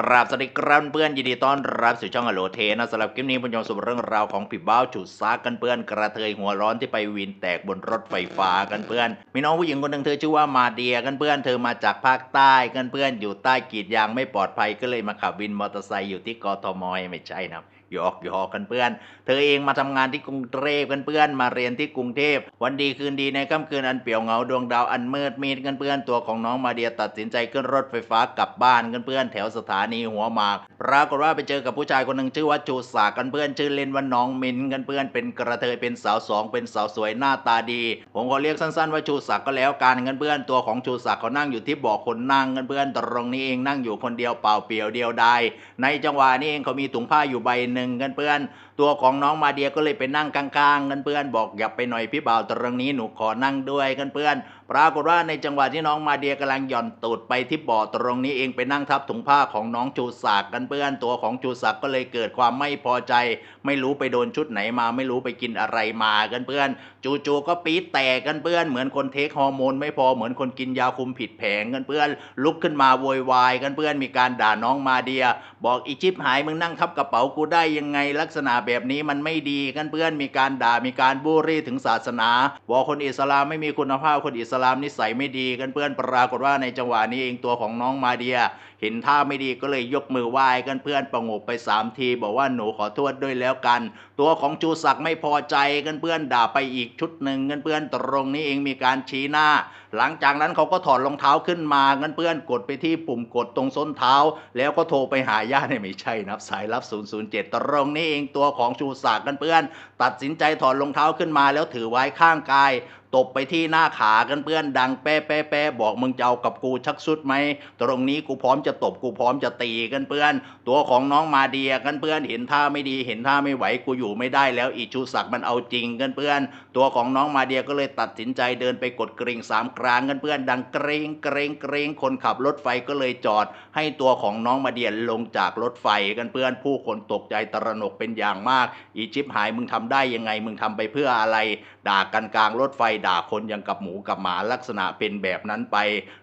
กราบสวัสดีครับเพื่อนยินดีต้อนรับสู่ช่องอโลเทนะสำหรับคลิปนี้ผมจะมาสู่เรื่องราวของผีบ้าฉุดซากกันเพื่อนกระเทยหัวร้อนที่ไปวินแตกบนรถไฟฟ้ากันเพื่อนมีน้องผู้หญิงคนหนึ่งเธอชื่อว่ามาเดียกันเพื่อนเธอมาจากภาคใต้กันเพื่อนอยู่ใต้กีดยางไม่ปลอดภัยก็เลยมาขับวินมอเตอร์ไซค์อยู่ที่กทมไม่ใช่นะ หยอกหยอกกันเพื่อน เธอเองมาทำงานที่กรุงเทพกันเพื่อน มาเรียนที่กรุงเทพ วันดีคืนดีในค่ำคืนอันเปี่ยวเหงาดวงดาวอันมืดมิดกันเพื่อน ตัวของน้องมาเดียตัดสินใจขึ้นรถไฟฟ้ากลับบ้านกันเพื่อน แถวสถานีหัวหมาก ปรากฏว่าไปเจอกับผู้ชายคนหนึ่งชื่อว่าจูสากันเพื่อน ชื่อเล่นว่าน้องมินกันเพื่อน เป็นกระเทย เป็นสาวสอง เป็นสาวสวยหน้าตาดี ผมขอเรียกสั้นๆว่าจูศักดิ์ก็แล้วกันกันเพื่อน ตัวของจูศักดิ์เขานั่งอยู่ที่เบาะคนนั่งกันเพื่อน ตรงนี้เองนั่งอยู่คนเดียวเปล่าเปลี่ยวเดียวดายในจังหวะนี้เองเขามีถุงผ้าอยู่ใบหนึ่งกันเพื่อน ตัวของน้องมาเดียก็เลยไปนั่งกลางๆกันเพื่อนบอกอย่าไปหน่อยพี่บ่าวตรงนี้หนูขอนั่งด้วยกันเพื่อน ปรากฏว่าในจังหวะที่น้องมาเดียกำลังหย่อนตูดไปที่เบาะตรงนี้เองไปนั่งทับถุงผ้าของน้องจูศักกันเพื่อนตัวของจูศักก็เลยเกิดความไม่พอใจ ไม่รู้ไปโดนชุดไหนมาไม่รู้ไปกินอะไรมากันเพื่อน จู่ๆก็ปี๊ดแตกกันเพื่อน เหมือนคนเทคฮอร์โมนไม่พอเหมือนคนกินยาคุมผิดแผงกันเพื่อน ลุกขึ้นมาโวยวายกันเพื่อนมีการด่าน้องมาเดีย บอกอีชิปหายมึงนั่งทับกระเป๋ากูได้ยังไงลักษณะแบบนี้มันไม่ดีกันเพื่อนมีการด่ามีการบูลลี่ถึงศาสนาบอกคนอิสลามไม่มีคุณภาพคนอิสลามนิสัยไม่ดีกันเพื่อนปรากฏว่าในจังหวะนี้เองตัวของน้องมาเดีย เห็นท่าไม่ดีก็เลยยกมือไหว้กันเพื่อนประงบไปสามที บอกว่าหนูขอโทษด้วยแล้วกัน ตัวของจูศักดิ์ไม่พอใจกันเพื่อนด่าไปอีกชุดหนึ่งกันเพื่อนตรงนี้เองมีการชี้หน้า หลังจากนั้นเขาก็ถอดรองเท้าขึ้นมากันเพื่อนกดไปที่ปุ่มกดตรงส้นเท้า แล้วก็โทรไปหาญาติไม่ใช่นับสายรับ 007 ตรงนี้เองตัวของชูศักดิ์กันเพื่อน ตัดสินใจถอดรองเท้าขึ้นมาแล้วถือไว้ข้างกายตบไปที่หน้าขากันเพื่อนดังแป๊ะแป๊ะแป๊ะบอกมึงจะเอากับกูชักชุดไหมตรงนี้กูพร้อมจะตบกูพร้อมจะตีกันเพื่อน ตัวของน้องมาเดียกันเพื่อนเห็นท่าไม่ดีเห็นท่าไม่ไหวกูอยู่ไม่ได้แล้วอีชูศักดิ์มันเอาจริงกันเพื่อน ตัวของน้องมาเดียก็เลยตัดสินใจเดินไปกดกริ่งสามครั้งกันเพื่อนดังเกรงเกรงเกรงคนขับรถไฟก็เลยจอด ให้ตัวของน้องมาเดียนลงจากรถไฟกันเพื่อนผู้คนตกใจตระหนกเป็นอย่างมาก อีจิปหายมึงทำได้ยังไงมึงทำไปเพื่ออะไร ด่ากันกลางรถไฟด่าคนยังกับหมูกับหมาลักษณะเป็นแบบนั้นไป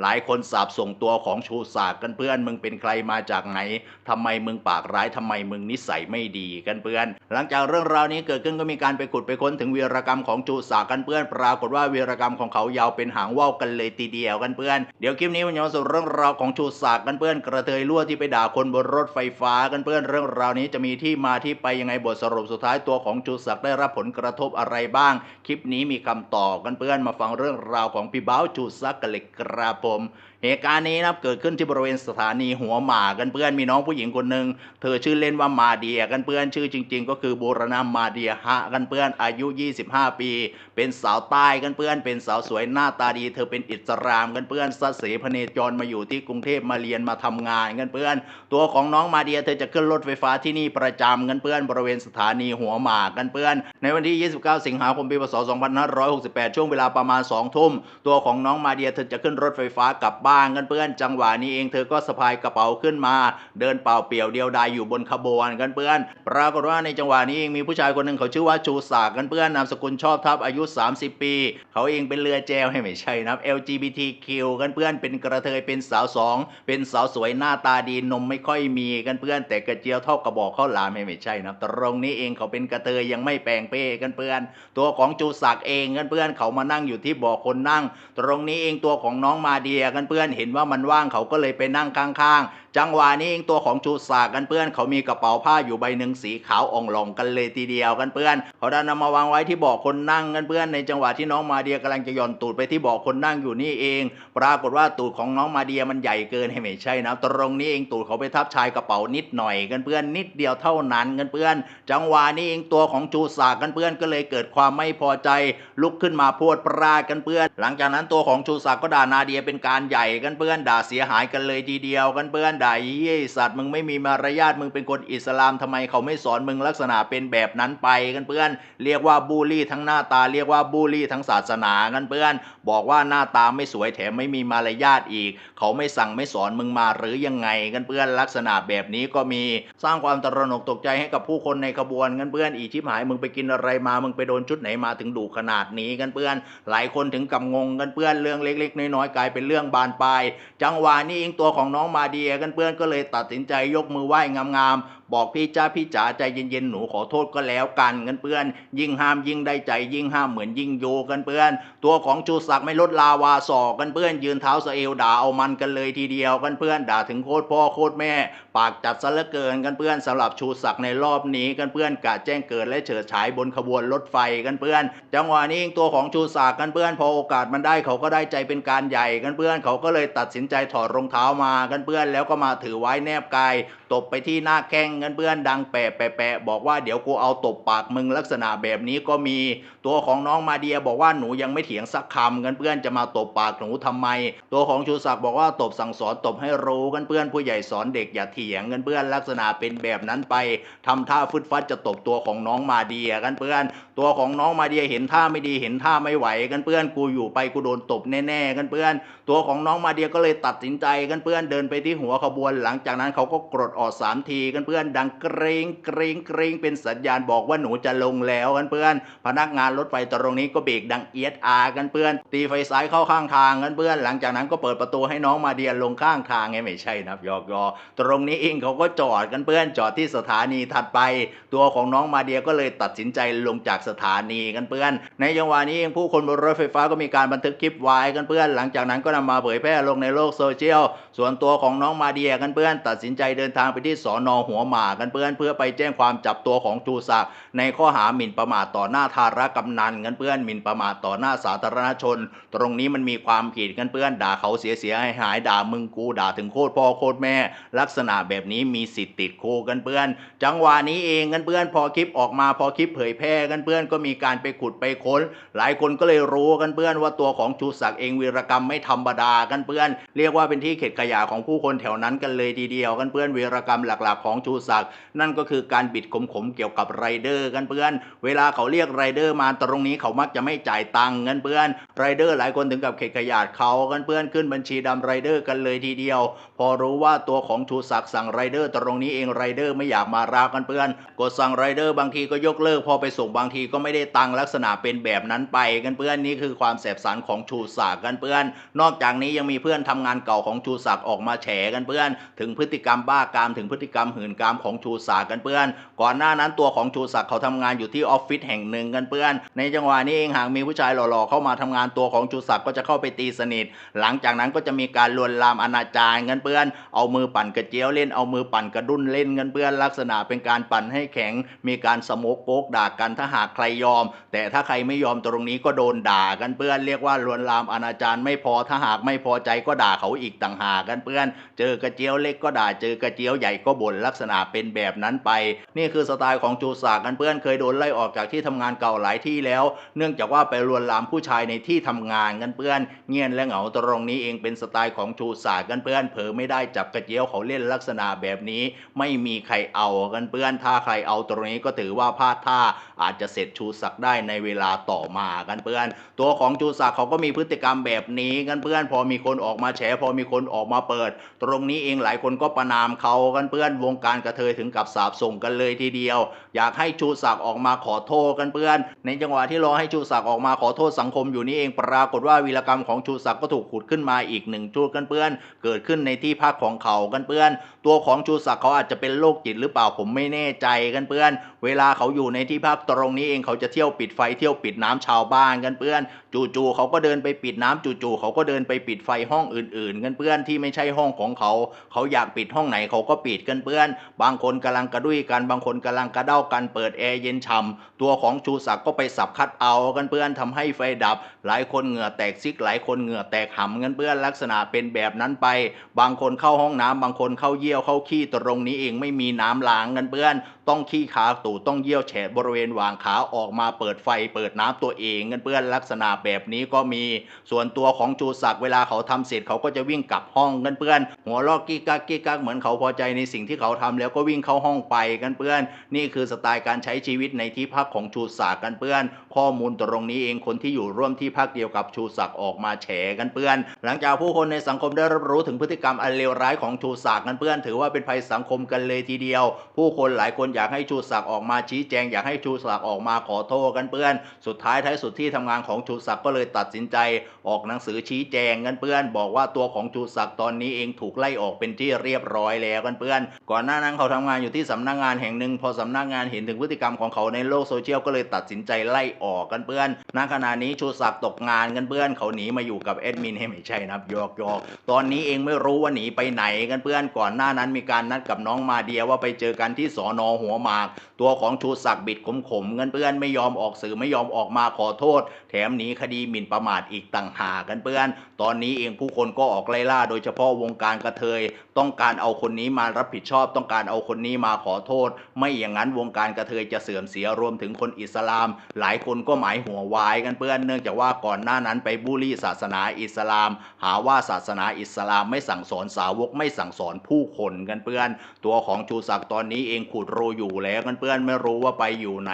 หลายคนสาบส่งตัวของชูศาสกันเพื่อนมึงเป็นใครมาจากไหนทำไมมึงปากร้ายทำไมมึงนิสัยไม่ดีกันเพื่อน หลังจากเรื่องราวนี้เกิดขึ้นก็มีการไปขุดไปค้นถึงวีรกรรมของจูศากันเพื่อนปรากฏว่าวีรกรรมของเขายาวเป็นหางว่าวกันเลยทีเดียวกันเพื่อน เดี๋ยวคลิปนี้มันจะมาสู่เรื่องราวของชูศักดิ์กันเพื่อนกระเทยรั่วที่ไปด่าคนบนรถไฟฟ้ากันเพื่อนเรื่องราวนี้จะมีที่มาที่ไปยังไงบทสรุปสุดท้ายตัวของชูศักดิ์ได้รับผลกระทบอะไรบ้าง คลิปนี้มีคำตอบกันเพื่อนมาฟังเรื่องราวของพี่เบ้าชูศักดิ์กันเลยครับผม เหตุการณ์นี้นะครับเกิดขึ้นที่บริเวณสถานีหัวหมากันเพื่อนมีน้องผู้หญิงคนหนึ่งเธอชื่อเล่นว่ามาเดียกันเพื่อนชื่อจริง ๆ ก็คือบูรณามาเดียฮะกันเพื่อนอายุ 25 ปี เป็นสาวใต้กันเพื่อนเป็นสาวสวยหน้าตาดี เธอเป็นอิสรามกันเพื่อนสัเสพเนจรมาอยู่ที่กรุงเทพมาเรียนมาทำงานกันเพื่อน ตัวของน้องมาเดียเธอจะขึ้นรถไฟฟ้าที่นี่ประจำกันเพื่อนบริเวณสถานีหัวหมากกันเพื่อน ในวันที่ 29 สิงหาคมปีพศ2568 ช่วงเวลาประมาณ2ทุ่มตัวของน้องมาเดียเธอจะขึ้นรถไฟฟ้ากลับบ้านกันเพื่อนจังหวะนี้เองเธอก็สะพายกระเป๋าขึ้นมา เดินเปล่าเปลี่ยวเดียวดายอยู่บนขบวนกันเพื่อน ปรากฏว่าในจังหวะนี้เองมีผู้ชายคนหนึ่งเขาชื่อว่าชูศักดิ์กันเพื่อนนามสกุลชอบทับอายุ 30 ปี เขาเองเป็นเรือแจวให้ไม่ใช่นะครับ LGBTQ กันเพื่อนเป็นกระเทยเป็นสาวสองเป็นสาวสวยหน้าตาดีนมไม่ค่อยมีกันเพื่อน แต่กระเจียวเท่ากระบอกข้าวหลามให้ไม่ใช่นะตรงนี้เองเขาเป็นกระเทยยังไม่แปลงเป้กันเพื่อน ตัวของจูศักดิ์เองกันเพื่อนเขามานั่งอยู่ที่บาะคนนั่ง ตรงนี้เองตัวของน้องมาเดียกันเพื่อนเห็นว่ามันว่างเขาก็เลยไปนั่งข้างๆ จังหวะนี้เองตัวของจูศักดิ์กันเพื่อนเขามีกระเป๋าผ้าอยู่ใบหนึ่งสีขาวอ่องหลงกันเลยทีเดียวกันเพื่อนเขาได้นำมาวางไว้ที่เบาะคนนั่งกันเพื่อนในจังหวะที่น้องมาเดียกำลังจะหย่อนตูดไปที่เบาะคนนั่งอยู่นี่เอง ปรากฏว่าตูดของน้องมาเดียมันใหญ่เกินให้ไม่ใช่นะตรงนี้เองตูดเขาไปทับชายกระเป๋านิดหน่อยกันเพื่อนนิดเดียวเท่านั้นกันเพื่อน จังหวะนี้เองตัวของจูศักดิ์กันเพื่อนก็เลยเกิดความไม่พอใจ ลุกขึ้นมาพูดปรากันเพื่อน หลังจากนั้นตัวของชูศักดิ์ก็ด่านาเดียเป็นการใหญ่กันเพื่อนด่าเสียหายกันเลยทีเดียวกันเพื่อนด่าเยี่ยสัตว์มึงไม่มีมารยาทมึงเป็นคนอิสลามทำไมเขาไม่สอนมึงลักษณะเป็นแบบนั้นไปกันเพื่อน เรียกว่าบูลลี่ทั้งหน้าตาเรียกว่าบูลลี่ทั้งศาสนากันเพื่อน บอกว่าหน้าตาไม่สวยแถมไม่มีมารยาทอีก เขาไม่สั่งไม่สอนมึงมาหรือยังไงกันเพื่อนลักษณะแบบนี้ก็มีสร้างความตระหนกตกใจให้กับผู้คนในขบวนกันเพื่อนอีชิบหายมึงไปกินอะไรมามึงไปโดนชุดไหนมาถึงดุขนาดนี้กันเพื่อน หลายคนถึงกับงงกันเพื่อนเรื่องเล็ก ๆ น้อยๆกลายเป็นเรื่องบานปลายจังหวะนี้เองตัวของน้องมาเดียกันเพื่อนก็เลยตัดสินใจยกมือไหว้งาม บอกพี่จ้าพี่จ๋าใจเย็นๆหนูขอโทษก็แล้วกันกันเพื่อน ยิ่งห้ามยิ่งได้ใจยิ่งห้ามเหมือนยิ่งโยกันเพื่อน ตัวของชูศักดิ์ไม่ลดลาวาสอกกันเพื่อน ยืนเท้าสเอวด่าเอามันกันเลยทีเดียวกันเพื่อนด่าถึงโคตรพ่อโคตรแม่ ปากจัดซะเหลือเกินกันเพื่อนสำหรับชูศักดิ์ในรอบนี้กันเพื่อนกะแจ้งเกิดและเฉิดฉายบนขบวนรถไฟกันเพื่อน จังหวะนี้ตัวของชูศักดิ์กันเพื่อนพอโอกาสมันได้เขาก็ได้ใจเป็นการใหญ่กันเพื่อนเขาก็เลยตัดสินใจถอดรองเท้ามากันเพื่อนแล้วก็มาถือไว้แนบกาย ตบไปที่หน้าแข้งกันเพื่อนดังแปะแปะแปะบอกว่าเดี๋ยวกูเอาตบปากมึงลักษณะแบบนี้ก็มีตัวของน้องมาเดียบอกว่าหนูยังไม่เถียงสักคำกันเพื่อนจะมาตบปากหนูทำไม ตัวของชูศักดิ์บอกว่าตบสั่งสอนตบให้รู้กันเพื่อนผู้ใหญ่สอนเด็กอย่าเถียงกันเพื่อนลักษณะเป็นแบบนั้นไปทำท่าฟึดฟัดจะตบตัวของน้องมาเดียกันเพื่อน ตัวของน้องมาเดียเห็นท่าไม่ดีเห็นท่าไม่ไหวกันเพื่อนกูอยู่ไปกูโดนตบแน่ๆกันเพื่อน ตัวของน้องมาเดียก็เลยตัดสินใจกันเพื่อนเดินไปที่หัวขบวนหลังจากนั้นเขาก็กรดออดสามทีกันเพื่อนดังเกรงเกรงเกรงเป็นสัญญาณบอกว่าหนูจะลงแล้วกันเพื่อน พนักงานรถไฟตรงนี้ก็เบรกดังเอียดอากันเพื่อน ตีไฟซ้ายเข้าข้างทางกันเพื่อน หลังจากนั้นก็เปิดประตูให้น้องมาเดียลงข้างทางไงไม่ใช่นะหยอกยอตรงนี้เองเขาก็จอดกันเพื่อนจอดที่สถานีถัดไป ตัวของน้องมาเดียก็เลยตัดสินใจลงจากสถานีกันเพื่อน ในจังหวะนี้เองผู้คนบนรถไฟฟ้าก็มีการบันทึกคลิปไว้กันเพื่อน หลังจากนั้นก็นำมาเผยแพร่ลงในโลกโซเชียลส่วนตัวของน้องมาเดียกันเพื่อน ตัดสินใจเดินทางไปที่สอนอหัวหมากกันเพื่อนเพื่อไปแจ้งความจับตัวของชูศักดิ์ในข้อหาหมิ่นประมาทต่อหน้าธารกำนันกันเพื่อนหมิ่นประมาทต่อหน้าสาธารณชน ตรงนี้มันมีความผิดกันเพื่อนด่าเขาเสียเสียหายหายด่ามึงกูด่าถึงโคตรพ่อโคตรแม่ ลักษณะแบบนี้มีสิทธิ์ติดคุกกันเพื่อน จังหวะนี้เองกันเพื่อนพอคลิปออกมาพอคลิปเผยแพร่กันเพื่อนก็มีการไปขุดไปค้น หลายคนก็เลยรู้กันเพื่อนว่าตัวของชูศักดิ์เองวีรกรรมไม่ธรรมดากันเพื่อน เรียกว่าเป็นที่เข็ดขยะของผู้คนแถวนั้นกันเลยทีเดียวกันเพื่อนวีรรกรรมหลักๆ ของชูศักดิ์นั่นก็คือการบิดขมๆเกี่ยวกับไรเดอร์กันเพื่อน เวลาเขาเรียกไรเดอร์มาตรงนี้เขามักจะไม่จ่ายตังค์กันเพื่อนไรเดอร์หลายคนถึงกับเข็ดขยะเขากันเพื่อนขึ้นบัญชีดำไรเดอร์กันเลยทีเดียว พอรู้ว่าตัวของชูศักดิ์สั่งไรเดอร์ ตรงนี้เองไรเดอร์ไม่อยากมารับกันเพื่อนกดสั่งไรเดอร์บางทีก็ยกเลิกพอไปส่งบางทีก็ไม่ได้ตังค์ลักษณะเป็นแบบนั้นไปกันเพื่อนนี่คือความแสบสารของชูศักดิ์กันเพื่อน นอกจากนี้ยังมีเพื่อนทำงานเก่าของชูศักดิ์ออกมาแฉกันเพื่อน ถึงพฤติกรรมบ้ากาามถึงพฤติกรรมหื่นกามของชูศักดิ์กันเพื่อน ก่อนหน้านั้นตัวของชูศักดิ์เขาทำงานอยู่ที่ออฟฟิศแห่งหนึ่งกันเพื่อน ในจังหวะนี้เองหากมีผู้ชายหล่อๆเข้ามาทำงานตัวของชูศักดิ์ก็จะเข้าไปตีสนิท หลังจากนั้นก็จะมีการลวนลามอนาจารกันเพื่อน เอามือปั่นกระเจียวเล่นเอามือปั่นกระดุนเล่นกันเพื่อน ลักษณะเป็นการปั่นให้แข็ง มีการสโมกโกกด่ากันถ้าหากใครยอม แต่ถ้าใครไม่ยอมตรงนี้ก็โดนด่ากันเพื่อน เรียกว่าลวนลามอนาจารไม่พอถ้าหากไม่พอใจก็ด่าเขาอีกต่างหากกันเพื่อน เจอกระเจียวเล็กก็ด่าเจอกระเจียวใหญ่ก็บ่นลักษณะเป็นแบบนั้นไป นี่คือสไตล์ของจูศากกันเพื่อนเคยโดนไล่ออกจากที่ทำงานเก่าหลายที่แล้ว เนื่องจากว่าไปลวนลามผู้ชายในที่ทำงานกันเพื่อน เงียนและเหงาตรงนี้เองเป็นสไตล์ของชูศากกันเพื่อนเผลอไม่ได้จับกระเจียวเขาเล่นลักษณะแบบนี้ ไม่มีใครเอากันเพื่อนถ้าใครเอาตรงนี้ก็ถือว่าพลาดท่าอาจจะเสร็จชูศักดิ์ได้ในเวลาต่อมากันเพื่อน ตัวของจูศักดิ์เขาก็มีพฤติกรรมแบบนี้กันเพื่อน พอมีคนออกมาแฉพอมีคนออกมาเปิด ตรงนี้เองหลายคนก็ประนามเขากันเพื่อนวงการกระเทยถึงกับสาบส่งกันเลยทีเดียว อยากให้ชูศักดิ์ออกมาขอโทษกันเพื่อน ในจังหวะที่รอให้ชูศักดิ์ออกมาขอโทษสังคมอยู่นี่เองปรากฏว่าวีรกรรมของชูศักดิ์ก็ถูกขุดขึ้นมาอีกหนึ่งจุดกันเพื่อน เกิดขึ้นในที่พักของเขากันเพื่อน ตัวของชูศักดิ์เขาอาจจะเป็นโรคจิตหรือเปล่าผมไม่แน่ใจกันเพื่อน เวลาเขาอยู่ในที่พักตรงนี้เองเขาจะเที่ยวปิดไฟเที่ยวปิดน้ำชาวบ้านกันเพื่อน จู่ๆเขาก็เดินไปปิดน้ำจู่ๆเขาก็เดินไปปิดไฟห้องอื่นๆกันเพื่อนที่ไม่ใช่ห้องของเขา เขาอยากปิดห้องไหนเขาก็ปิดกันเพื่อน บางคนกำลังกระดุยกันบางคนกำลังกระเด้ากันเปิดแอร์เย็นฉ่ำตัวของชูศักดิ์ก็ไปสับคัดเอากันเพื่อนทำให้ไฟดับ หลายคนเหงื่อแตกซิกหลายคนเหงื่อแตกหำกันเพื่อนลักษณะเป็นแบบนั้นไป บางคนเข้าห้องน้ำบางคนเข้าเยี่ยวเข้าขี้ตรงนี้เองไม่มีน้ำล้างกันเพื่อน ต้องขี้ขาตูดต้องเยี่ยวแฉะบริเวณวางขาออกมาเปิดไฟเปิดน้ำตัวเองกันเพื่อนลักษณะแบบนี้ก็มีส่วนตัวของจูศักดิ์เวลาเขาทำเสร็จเขาก็จะวิ่งกลับห้องกันเพื่อน หัวลอกกี้กักกี้กักเหมือนเขาพอใจในสิ่งที่เขาทำแล้วก็วิ่งเข้าห้องไปกันเพื่อน นี่คือสไตล์การใช้ชีวิตในที่พักของชูศักดิ์กันเพื่อน ข้อมูลตรงนี้เองคนที่อยู่ร่วมที่พักเดียวกับชูศักดิ์ออกมาแฉกันเพื่อน หลังจากผู้คนในสังคมได้รับรู้ถึงพฤติกรรมอันเลวร้ายของชูศักดิ์กันเพื่อน ถือว่าเป็นภัยสังคมกันเลยทีเดียว ผู้คนหลายคนอยากให้ชูศักดิ์ออกมาชี้แจง อยากให้ชูศักดิ์ออกมาขอโทษกันเพื่อน สุดท้ายท้ายสุดที่ทำงานของชูศักศักดิ์ก็เลยตัดสินใจออกหนังสือชี้แจงกันเพื่อน บอกว่าตัวของชูศักดิ์ตอนนี้เองถูกไล่ออกเป็นที่เรียบร้อยแล้วกันเพื่อน ก่อนหน้านั้นเขาทำงานอยู่ที่สำนักงานแห่งหนึ่งพอสำนักงานเห็นถึงพฤติกรรมของเขาในโลกโซเชียลก็เลยตัดสินใจไล่ออกกันเพื่อนณขณะนี้ชูศักดิ์ตกงานกันเพื่อน เขาหนีมาอยู่กับแอดมินให้ไม่ใช่นับยอกยอกตอนนี้เองไม่รู้ว่าหนีไปไหนกันเพื่อน ก่อนหน้านั้นมีการนัดกับน้องมาเดียว่าไปเจอกันที่สอนอหัวหมาก ตัวของชูศักดิ์บิดขมขมๆกันเพื่อนไม่ยอมออกสื่อไม่ยอมออกมาขอโทษ แถมหนีคดีหมิ่นประมาทอีกต่างหากกันเพื่อน ตอนนี้เองผู้คนก็ออกไล่ล่า โดยเฉพาะวงการกระเทย ต้องการเอาคนนี้มารับผิดชอบ ต้องการเอาคนนี้มาขอโทษ ไม่อย่างนั้นวงการกระเทยจะเสื่อมเสียรวมถึงคนอิสลาม หลายคนก็หมายหัววายกันเพื่อนเนื่องจากว่าก่อนหน้านั้นไปบูลลี่ศาสนาอิสลาม หาว่าศาสนาอิสลามไม่สั่งสอนสาวกไม่สั่งสอนผู้คนกันเพื่อน ตัวของชูศักดิ์ตอนนี้เองขุดรูอยู่แล้วกันเพื่อนไม่รู้ว่าไปอยู่ไหน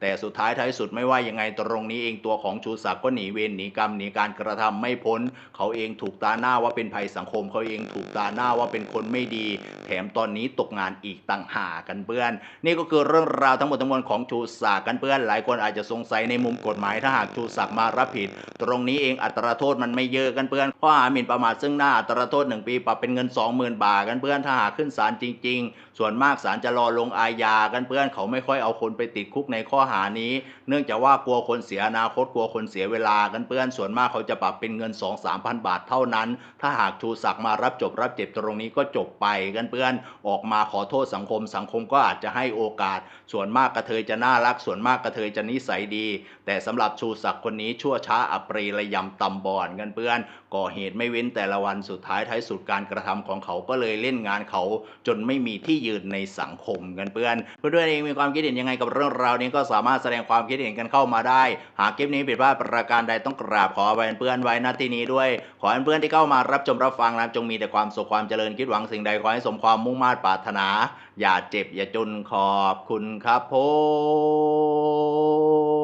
แต่สุดท้ายท้ายสุดไม่ว่ายังไงตรงนี้เองตัวของชูศักดิ์ก็หนีเวรหนีกรรมหนีการกระทำไม่พ้นเขาเองถูกตาหน้าว่าเป็นภัยสังคม เขาเองถูกตาหน้าว่าเป็นคนไม่ดี แถมตอนนี้ตกงานอีกต่างหากกันเพื่อน นี่ก็คือเรื่องราวทั้งหมดทั้งมวลของชูศักดิ์กันเพื่อน หลายคนอาจจะสงสัยในมุมกฎหมายถ้าหากชูศักดิ์มารับผิด ตรงนี้เองอัตราโทษมันไม่เยอะกันเพื่อนข้อหาหมิ่นประมาทซึ่งหน้าอัตราโทษหนึ่งปีปรับเป็นเงิน 20,000 บาทกันเพื่อนถ้าหากขึ้นศาลจริง ๆ ส่วนมากศาลจะรอลงอาญากันเพื่อนเขาไม่ค่อยเอาคนไปติดคุกในข้อหานี้ เนื่องจากว่ากลัวคนเสียอนาคตกลัวคนเสียเวลากันเพื่อนส่วนมากเขาจะปรับเป็นเงิน 2 3 0 0 0 บาทเท่านั้น ถ้าหากชูศักดิ์มารับจบรับเจ็บตรงนี้ก็จบไปกันเพื่อนออกมาขอโทษสังคมสังคมก็อาจจะให้โอกาส ส่วนมากกระเทยจะน่ารัก ส่วนมากกระเทยจะนิสัยดี แต่สำหรับชูศักดิ์คนนี้ชั่วช้าอัปรีระยำตำบอนกันเพื่อนก่อเหตุไม่เว้นแต่ละวันสุดท้ายท้ายสุดการกระทำของเขาก็เลยเล่นงานเขา จนไม่มีที่ยืนในสังคมกันเพื่อนเพื่อนๆเองมีความคิดเห็นยังไงกับเรื่องราวนี้ก็สามารถแสดงความคิดเห็นกันเข้ามาได้ หากคลิปนี้ผิดพลาดประการใดต้องกราบขออภัยเพื่อนไว้ณที่นี้ด้วยด้วย ขอให้เพื่อนที่เข้ามารับชมรับฟังนะจงมีแต่ความสุขความเจริญคิดหวังสิ่งใดขอให้สมความมุ่งมา่ปรารถนา อย่าเจ็บอย่าจนขอบคุณครับผม